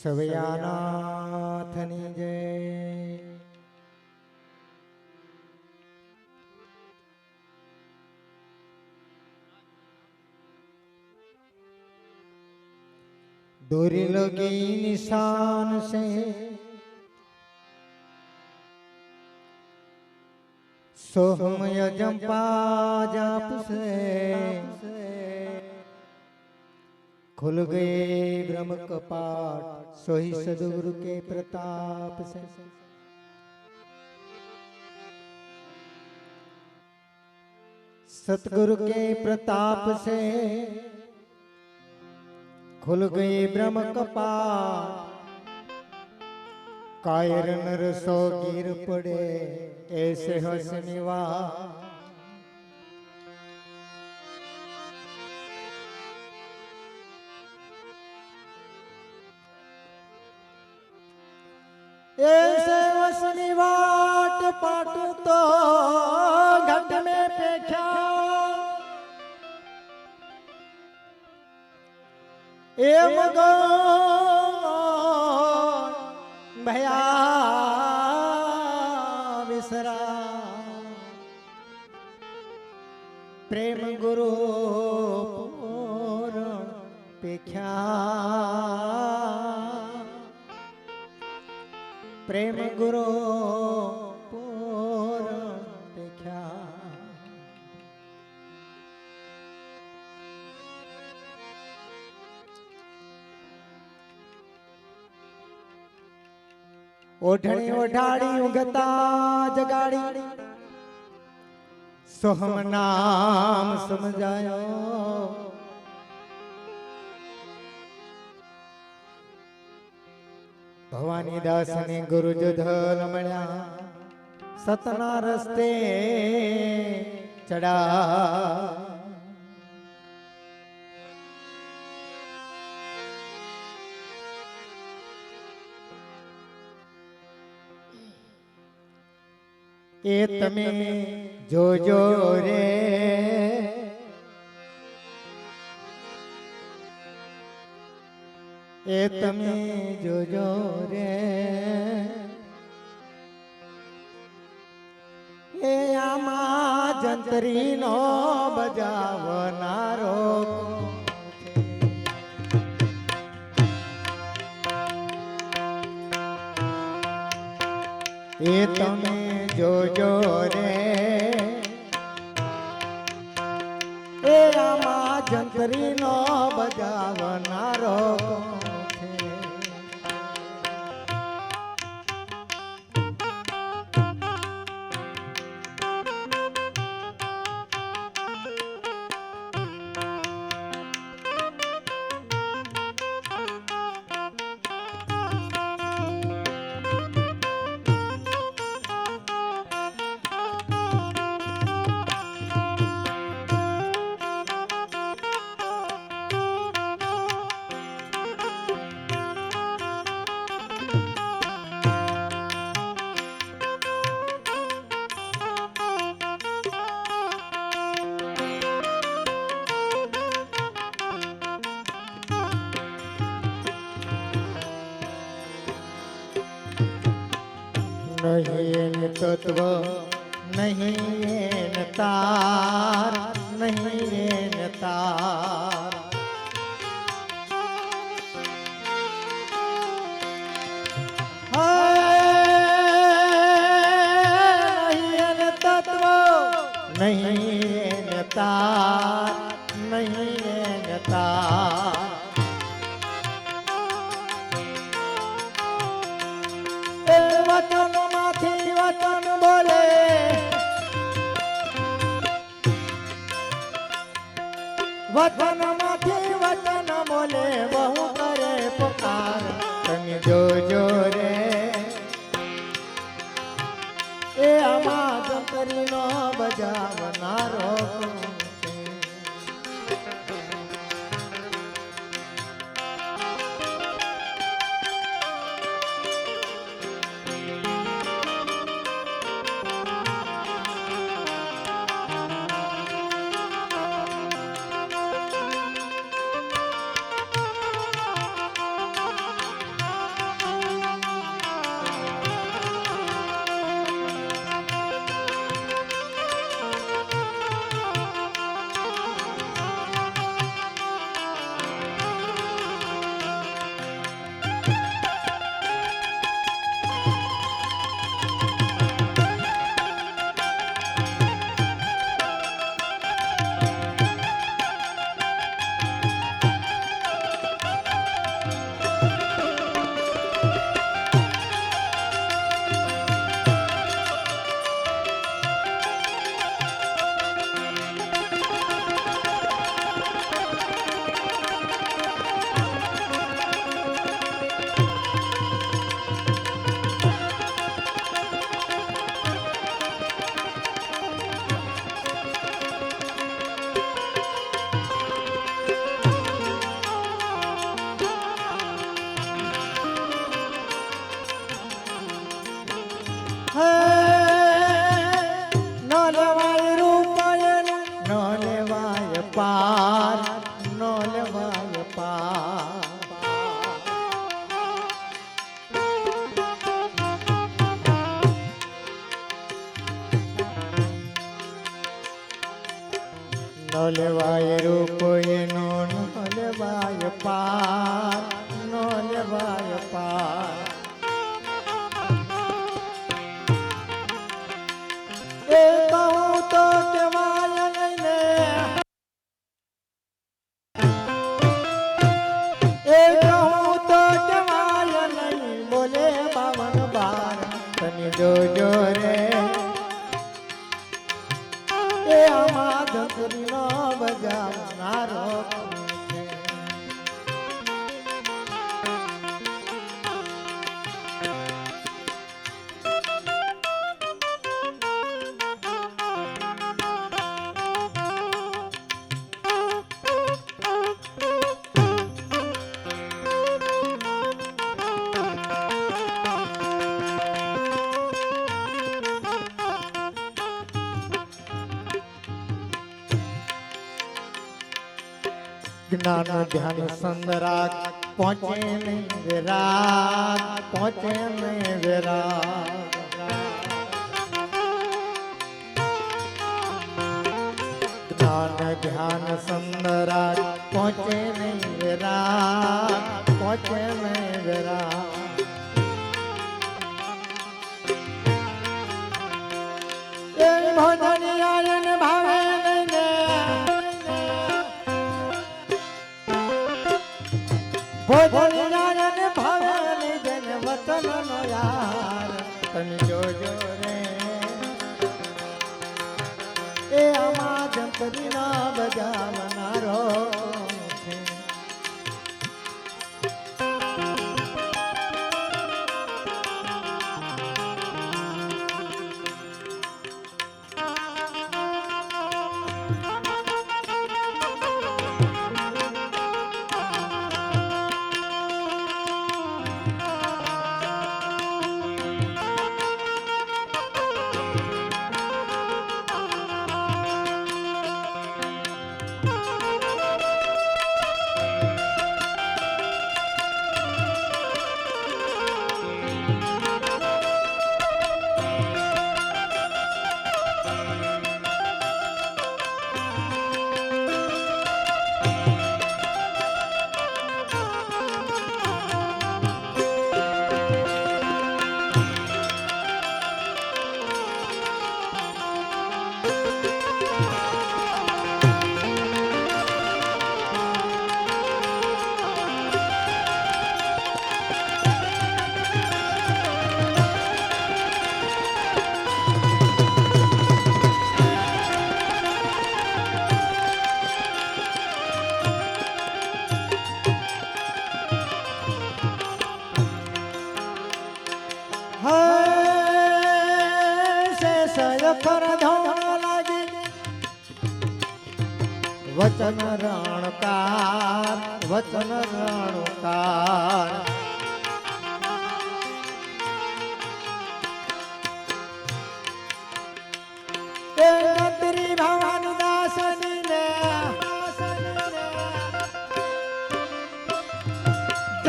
સવયાનાથની જય दूरी लगी निशान से सोहम यजम्पा जाप से खुल गए ब्रह्म कपाट सोही सदगुरु के प्रताप से। सतगुरु के प्रताप से। खुल गए ब्रह्म कपाट। कायर नर सो गिर पड़े ऐसे हस એ સેવસની વાટ પાટું તો ઘટ મે પેખ્યા એ મગા ગુરુ ઓઢણી ઓઢાડી ઊંઘતા જગાડી સોહમ નામ સમજાયો ભવાની દાસ ને ગુરુ જુધલ મળ્યા. સતના રસ્તે ચડા એ તમે જોજો રે. એ તમે જોજો રે. એ આમાં જંતરીનો બજાવનારો એ તમે જોજો રે. એ આમાં જંતરીનો બજાવનારો भगवतवा લેવાય રૂપ એનો ન લેવાય પાર ना ना ध्यान संदराग। पहुँचे नहीं विराग, पहुँचे नहीं विराग। ध्यान ध्यान संदराग। पहुँचे नहीं विराग, पहुँचे नहीं विराग। भजन भावे ભોજનિયાયન ભાવે નહીં જેન વચનનો યાર. તને જોજો રે. એ આમાં જંતરીના બજાવનારો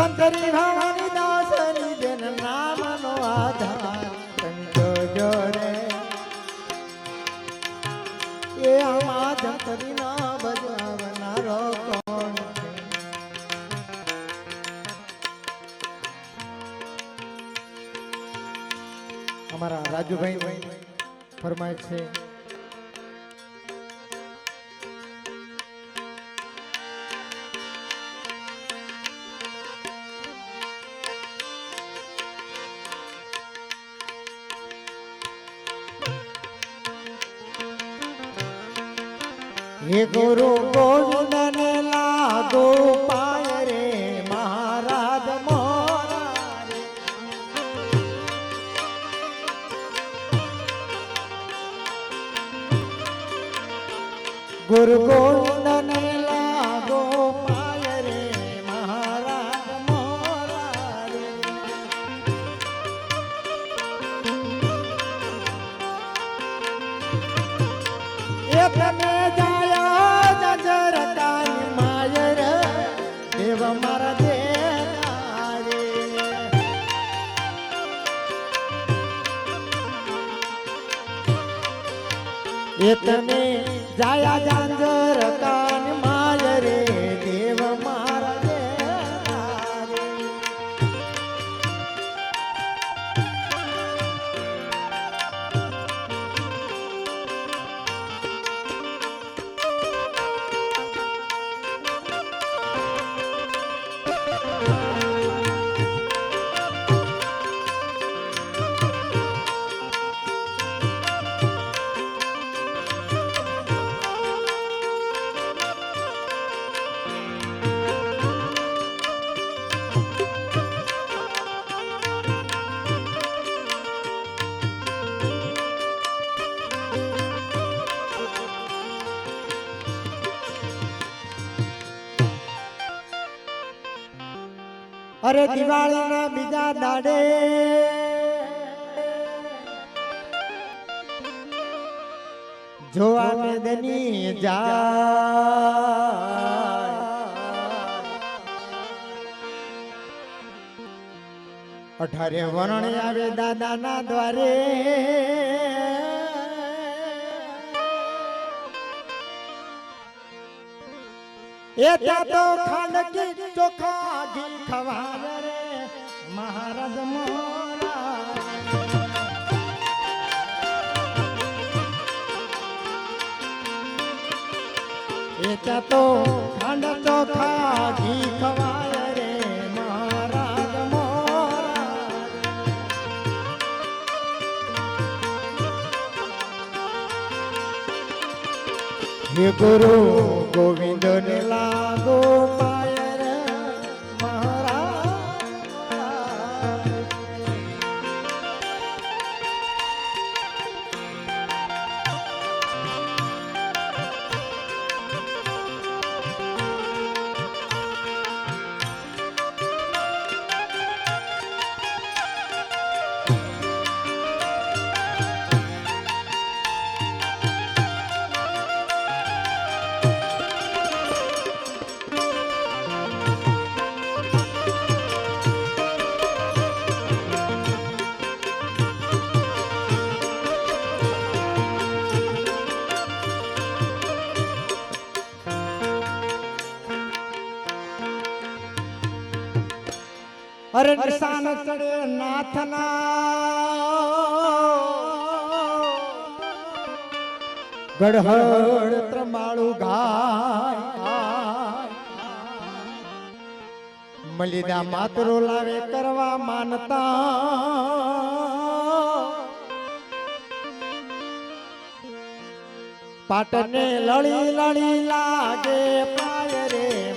જંતરી ભવાની દાસની જન નામનો આધાર એ આમાં જંતરી ના બજાવનારો કોણ અમારા રાજુભાઈ ફરમાય છે હે ગુરુ ગોવિંદ ને લાગો પાય રે મહારાજ મોરા ગુરુ ગોવિંદ અરે દિવાળીના બીજા દાડે. જોવા મેદની જા. અઠારે વરણ આવે દાદાના દ્વારે. એ તો ખાંડકી ચોખા ખવાય રે મહારાજ મોરા. ત્યાં તો ખાંડ ચોખા ઘી ખવાય રે મહારાજ મોરા. ગુરુ ગોવિંદ ને લાગો પાય અરે નિશાન ચડે નાથના. ગઢહળ ત્રમાળું ગાય. મલિદા માતરો લાવે કરવા માનતા. પાટને લળી લળી લાગે પાય રે.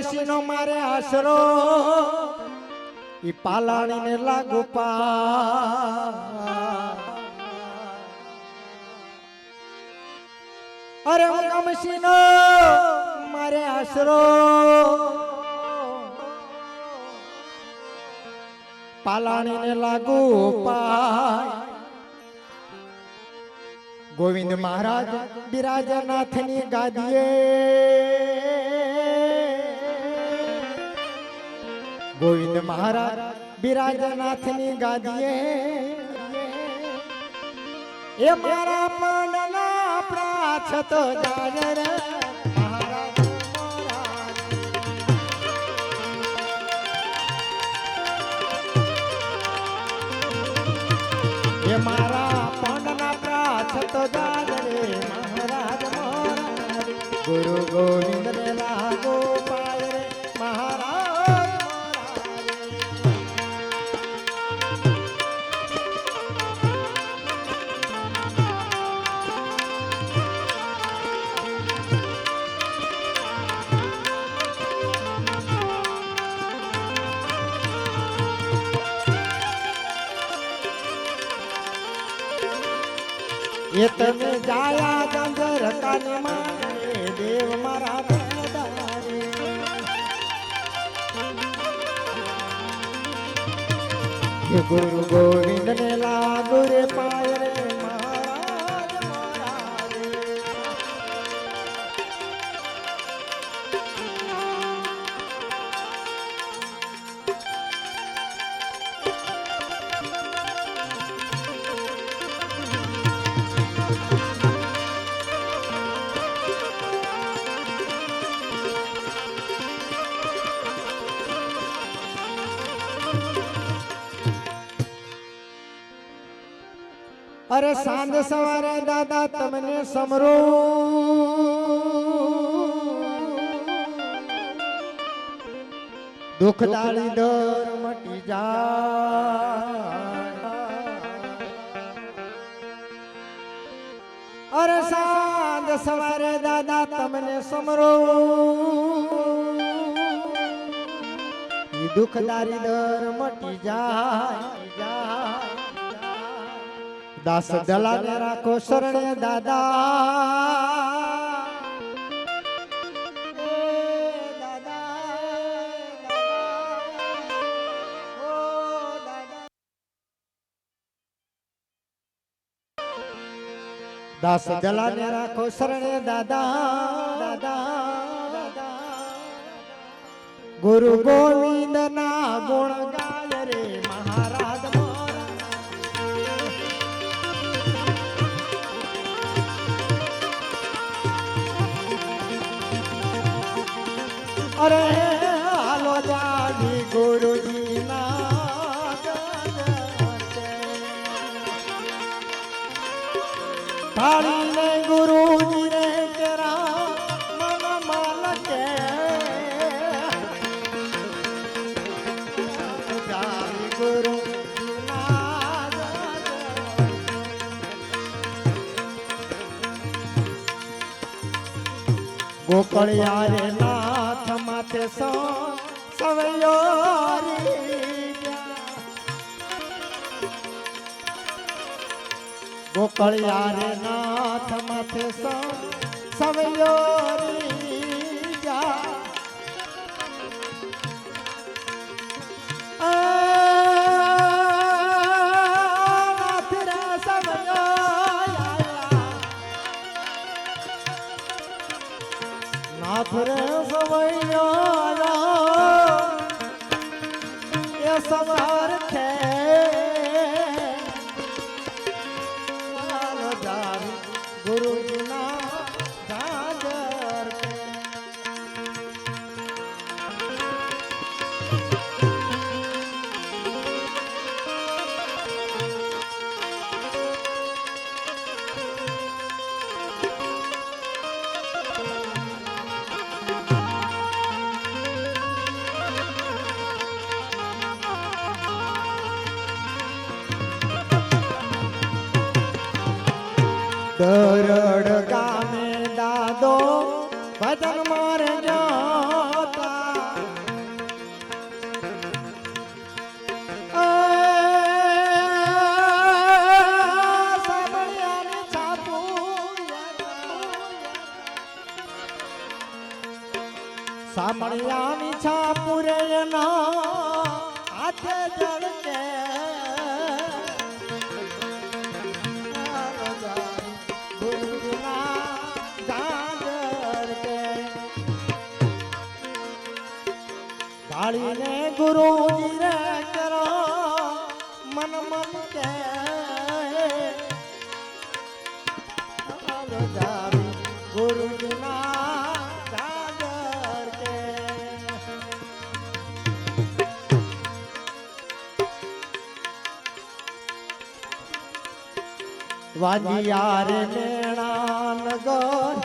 અરે નો મારે આશરો. ઈ પાલાણીને લાગુ પા. અરે હું ગમસીનો મારે આશરો. પાલાણીને લાગુ પા ગોવિંદ મહારાજ બિરાજનાથની ગાદીએ ગોવિંદ મહારાજ બિરાજનાથની ગાદીએ. એ મારા મનના પ્રાછ તો જાય રે. એ મારા પણના પ્રાછ તો જાય રે ગુરુ ગોવિંદ લાગો પા એ તમે જાયા ગંજર કાને માને દેવ મારા ગુરુ ગોવિંદ ને લાગુ અરે સાંજ સવારે દાદા તમને સમરો. દુઃખ દાળી દર મટી જાય સવારે દાદા તમને સમરો. દુખદારી દર મટી જાય દાસ દલાને રાખો શરણે દાદા. દાસ દલાને રાખો શરણે દાદા દાદા. ગુરુ ગોવિંદ ના ગુણ ગાય રે મહારાજ અરે થાળીને ગુરુજી રે તેરા મન માલ કે જાગી ગોકળિયા રે નાથ માથે સો સવયો ગોકળિયા રે નાથ માથે સવયો નાથ રે સવયો એ સવાર છે દરડ મે દાદો ભજન મારે જોતા. ગુરુજી રે કરો મન મન કે ગુરુજીના જાગર કે. વાજિયા રે મેણા નગર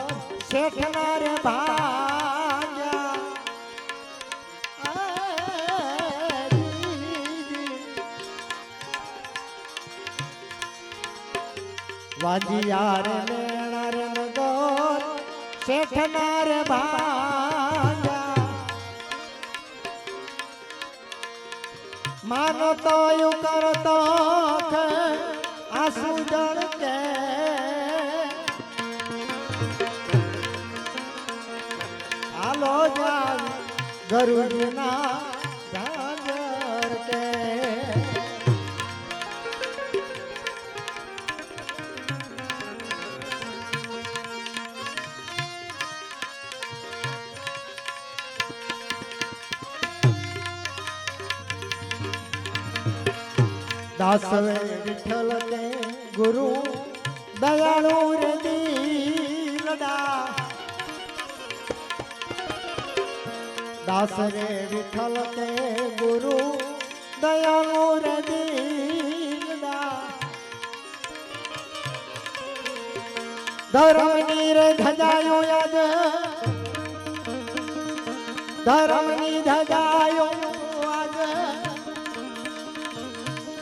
વાજિયા રે મેણા રે નગર શેઠના રે ભાગ્યા માનો તો યુ કરતો આંસુ જળ કે. હાલો જાવ ગરુડના દાસવે વિઠ્ઠલ કે ગુરુ, દયાળુ રે દીલડા. દાસ રે વિઠ્ઠલ કે ગુરુ, દયાળુ રે દીલડા. ધર્મની રે ધજાયો યાદ, ધર્મની ધજાયો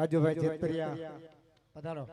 રાજુભાઈ જેતરિયા પધારો